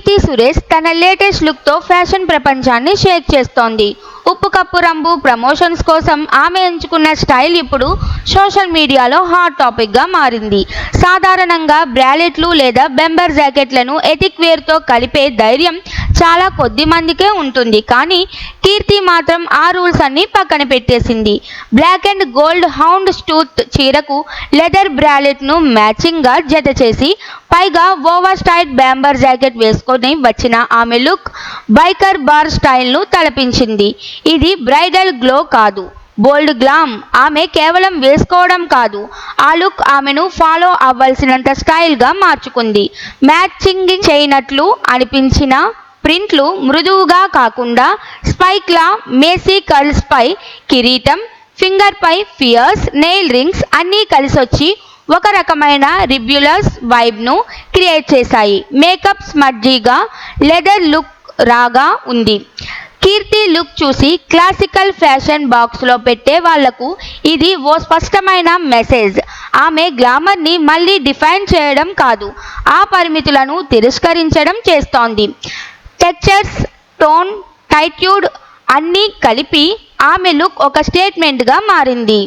కీర్తి సురేష్ తన లేటెస్ట్ లుక్తో ఫ్యాషన్ ప్రపంచాన్ని షేక్ చేస్తోంది. ఉప్పు కప్పు రంబు ప్రమోషన్స్ కోసం ఆమె ఎంచుకున్న స్టైల్ ఇప్పుడు సోషల్ మీడియాలో హాట్ టాపిక్గా మారింది. సాధారణంగా బ్రాలెట్లు లేదా బెంబర్ జాకెట్లను ఎథిక్ వేర్తో కలిపే ధైర్యం చాలా కొద్ది మందికే ఉంటుంది. కానీ కీర్తి మాత్రం ఆ రూల్స్ అన్ని పక్కన పెట్టేసింది. Black and gold houndstooth చీరకు లెదర్ బ్రాలెట్ను మ్యాచింగ్గా జత చేసి పైగా ఓవర్ స్టైల్ బ్యాంబర్ జాకెట్ వేసుకొని వచ్చిన ఆమె లుక్ బైకర్ బార్ స్టైల్ను తలపించింది. ఇది బ్రైడల్ గ్లో కాదు. Bold glam. ఆమె కేవలం వేసుకోవడం కాదు. ఆ లుక్ ఆమెను ఫాలో అవ్వాల్సినంత స్టైల్గా మార్చుకుంది. మ్యాచింగ్ చేయనట్లు అనిపించిన ప్రింట్లు మృదువుగా కాకుండా స్పైక్లా మేసీ కర్ల్స్పై కిరీటం ఫింగర్పై ఫియర్స్ నెయిల్ రింగ్స్ అన్నీ కలిసొచ్చి ఒక రకమైన రిబ్యులస్ వైబ్ను క్రియేట్ చేశాయి. మేకప్ స్మడ్జీగా లెదర్ లుక్ రాగా ఉంది. కీర్తి లుక్ చూసి క్లాసికల్ ఫ్యాషన్ బాక్స్లో పెట్టే వాళ్ళకు ఇది ఓ స్పష్టమైన మెసేజ్. ఆమె గ్లామర్ని మళ్ళీ డిఫైన్ చేయడం కాదు ఆ పరిమితులను తిరస్కరించడం చేస్తోంది. టెక్చర్స్ టోన్ టైట్యూడ్ అన్నీ కలిపి ఆమె లుక్ ఒక స్టేట్మెంట్గా మారింది.